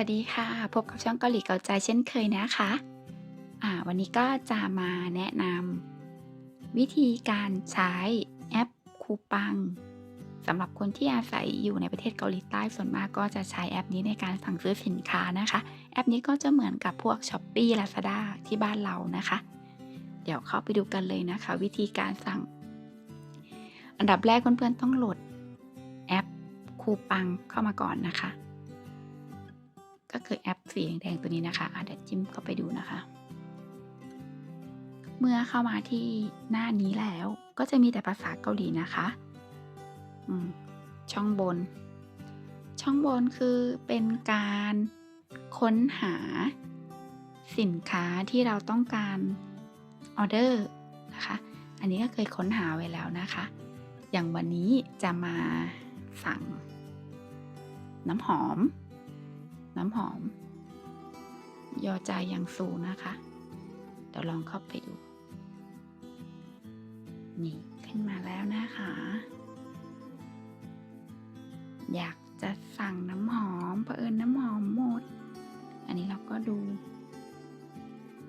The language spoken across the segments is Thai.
วัสดีค่ะ พบกับช่องเกาหลีเกาใจเช่นเคยนะคะอ่าวันนี้ก็จะมาแนะนำวิธีการใช้แอปคูปังสำหรับคนที่อาศัยอยู่ในประเทศเกาหลีใต้ส่วนมากก็จะใช้แอปนี้ในการสั่งซื้อสินค้านะคะ แอปนี้ก็จะเหมือนกับพวก s h อ p e e Lazada ที่บ้านเรานะคะ เดี๋ยวเข้าไปดูกันเลยนะคะ วิธีการสั่ง อันดับแรกเพื่อนๆต้องโหลดแอปคูปังเข้ามาก่อนนะคะ ก็คือแอปสีแดงตัวนี้นะคะอะเดี๋ยวจิ้มเข้าไปดูนะคะ เมื่อเข้ามาที่หน้านี้แล้วก็จะมีแต่ภาษาเกาหลีนะคะช่องบน ช่องบนคือเป็นการค้นหาสินค้าที่เราต้องการออเดอร์นะคะ อันนี้ก็เคยค้นหาไว้แล้วนะคะ อย่างวันนี้จะมาสั่งน้ำหอม น้ำหอม ยอใจอยังสูงนะคะ เดี๋ยวลองเข้าไปดู นี่ขึ้นมาแล้วนะคะ อยากจะสั่งน้ำหอมเผอิญน้ำหอมหมด อันนี้เราก็ดู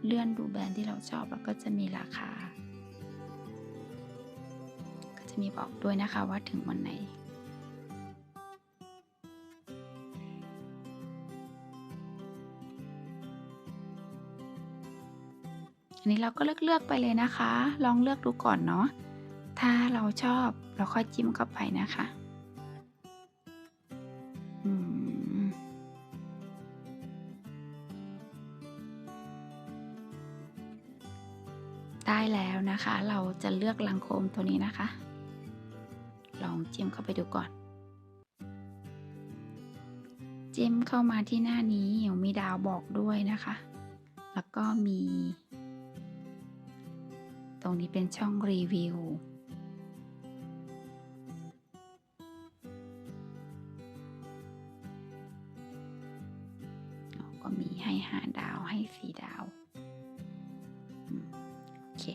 เลื่อนดูแบรนด์ที่เราชอบแล้วก็จะมีราคา ก็จะมีบอกด้วยนะคะว่าถึงวันไหน นี้เราก็เลือกเลือกไปเลยนะคะ ลองเลือกดูก่อนเนาะ ถ้าเราชอบเราค่อยจิ้มเข้าไปนะคะได้แล้วนะคะ เราจะเลือกลังโคมตัวนี้นะคะ ลองจิ้มเข้าไปดูก่อน จิ้มเข้ามาที่หน้านี้มีดาวบอกด้วยนะคะ แล้วก็มี ตรงนี้เป็นช่องรีวิว ก็มีให้หาดาวให้สีดาว โอเค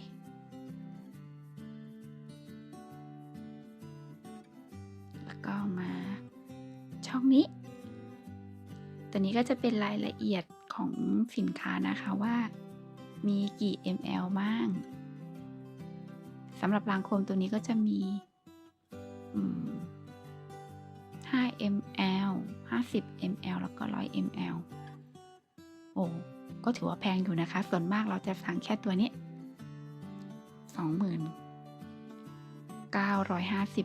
แล้วก็มาช่องนี้ ตัวนี้ก็จะเป็นรายละเอียดของสินค้านะคะว่ามีกี่ ml บ้าง สำหรับรางโคมตัวนี้ก็จะมี 5 ml 50 ml แล้วก็ 100 ml โอ้ก็ถือว่าแพงอยู่นะคะ ส่วนมากเราจะสั่งแค่ตัวนี้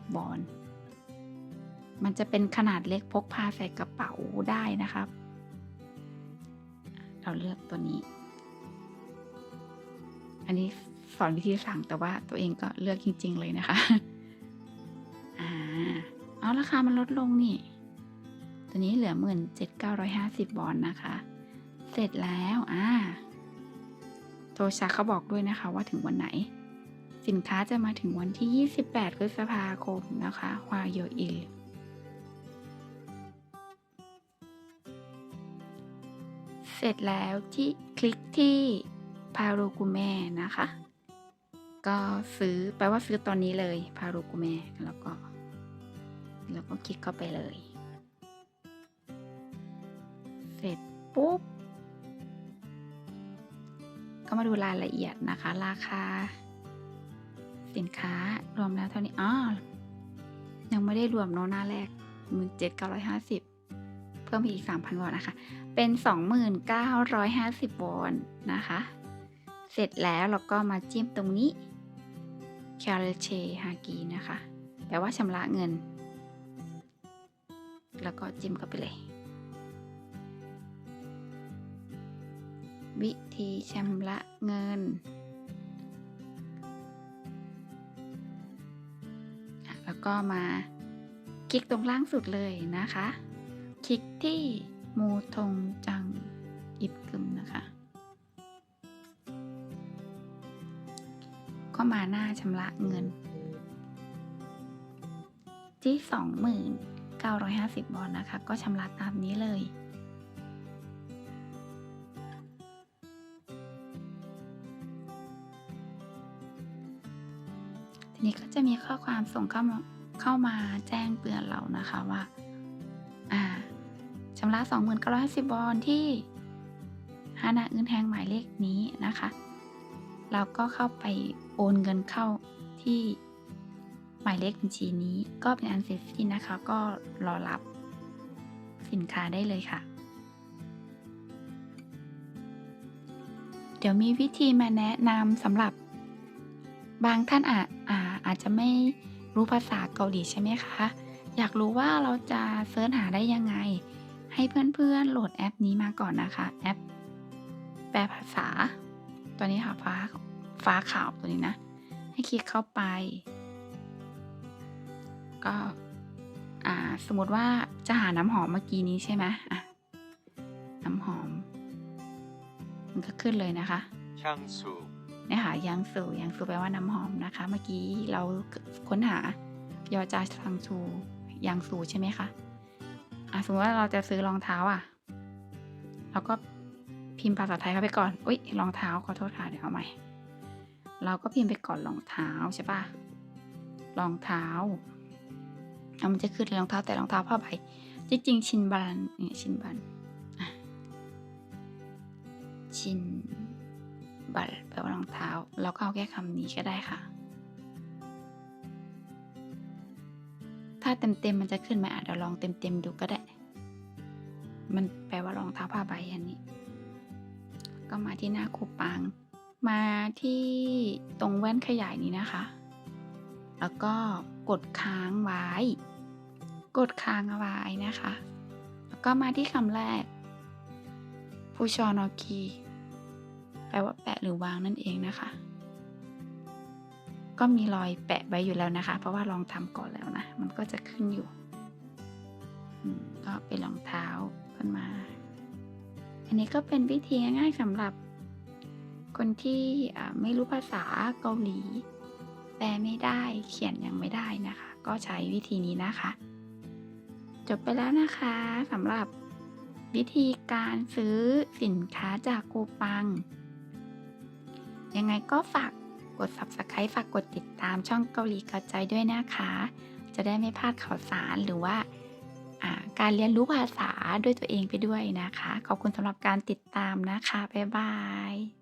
2950 บอลมันจะเป็นขนาดเล็กพกพาใส่กระเป๋าได้นะครับ เราเลือกตัวนี้ อันนี้ สอนวิธีสั่งแต่ว่าตัวเองก็เลือกจริง ๆ เลยนะคะ อ่า เอาราคามันลดลงนี่ ตัวนี้เหลือหมื่นเจ็ดเก้าร้อยห้าสิบบอลนะคะ เสร็จแล้ว อ่า โทชาเขาบอกด้วยนะคะว่าถึงวันไหน สินค้าจะมาถึงวันที่ 28พฤษภาคมนะคะฮวาโยอิลเสร็จแล้วที่คลิกที่พารูกุเม่นะคะ ก็ซื้อแปลว่าซื้อตอนนี้เลยพารูกุเม่แล้วก็ แล้วก็คลิกเข้าไปเลย เสร็จปุ๊บ ก็มาดูรายละเอียดนะคะ ราคา สินค้ารวมแล้วเท่านี้อ๋อยังไม่ได้รวมโนหน้าแรกหมื่นเจ็ดเก้าร้อยห้าสิบเพิ่มอีกสามพันวอนนะคะ เป็น2,950วอนนะคะ เสร็จแล้วเราก็มาจิ้มตรงนี้ c a r e c h e h a g i นะคะ แปลว่าชำระเงิน แล้วก็จิ้มเข้าไปเลย วิธีชำระเงินแล้วก็มาคลิกตรงล่างสุดเลยนะคะ คลิกที่มูทงจังอิบกึมนะคะ ก็มาหน้าชำระเงินที่2950 บอลนะคะ ก็ชำระตามนี้เลย ทีนี้ก็จะมีข้อความส่งเข้ามาเข้ามาแจ้งเตือนเรานะคะว่าอ่าชำระ 2950วอนที่ฮานาอื่นแฮงหมายเลขนี้นะคะ เราก็เข้าไป โอนเงินเข้าที่หมายเลขบัญชีนี้ก็เป็นอันเสร็จสิ้นนะคะ ก็รอรับสินค้าได้เลยค่ะ เดี๋ยวมีวิธีมาแนะนำสำหรับบางท่านอาจอาอาจจะไม่รู้ภาษาเกาหลีใช่ไหมคะ อยากรู้ว่าเราจะเสิร์ชหาได้ยังไง ให้เพื่อนๆโหลดแอปนี้มาก่อนนะคะ แอปแปลภาษา ตัวนี้ค่ะฟ้า ฟ้าขาวตัวนี้นะ ให้คลิกเข้าไป ก็อ่าสมมติว่าจะหาน้ำหอมเมื่อกี้นี้ใช่ไหมอะน้ำหอม มันก็ขึ้นเลยนะคะ향 수, เนี่ยค่ะยังสูยังสูแปลว่าน้ำหอมนะคะ เมื่อกี้เราค้นหายอจาซังชูยังสูใช่ไหมคะอะสมมติว่าเราจะซื้อรองเท้าอะเราก็พิมพ์ภาษาไทยเข้าไปก่อน อุ้ยรองเท้าขอโทษค่ะเดี๋ยวเอาใหม่ เราก็พิมพ์ไปก่อนรองเท้าใช่ปะรองเท้าเอามันจะขึ้นรองเท้าแต่รองเท้าผ้าใบ จริงๆ ชินบันเนี่ยชินบันอะชินบัตแปลว่ารองเท้า เราก็เอาแค่คำนี้ก็ได้ค่ะ ถ้าเต็มๆมันจะขึ้นไหมอาจจะเดี๋ยวลองเต็มๆดูก็ได้ มันแปลว่ารองเท้าผ้าใบอันนี้ ก็มาที่หน้าคูปัง มาที่ตรงแว่นขยายนี้นะคะ แล้วก็กดค้างไว้ กดค้างเอาไว้นะคะ แล้วก็มาที่คำแรกฟูชอนอกีแปลว่าแปะหรือวางนั่นเองนะคะ ก็มีรอยแปะไว้อยู่แล้วนะคะ เพราะว่าลองทำก่อนแล้วนะ มันก็จะขึ้นอยู่ ก็เป็นรองเท้าขึ้นมา อันนี้ก็เป็นวิธีง่ายๆสำหรับ คนที่ไม่รู้ภาษาเกาหลี แปลไม่ได้เขียนยังไม่ได้นะคะ ก็ใช้วิธีนี้นะคะ จบไปแล้วนะคะสำหรับวิธีการซื้อสินค้าจากกูปัง ยังไงก็ฝากกด subscribe ฝากกดติดตามช่องเกาหลีกระจายด้วยนะคะ จะได้ไม่พลาดข่าวสารหรือว่าการเรียนรู้ภาษาด้วยตัวเองไปด้วยนะคะ ขอบคุณสำหรับการติดตามนะคะ บ๊ายบาย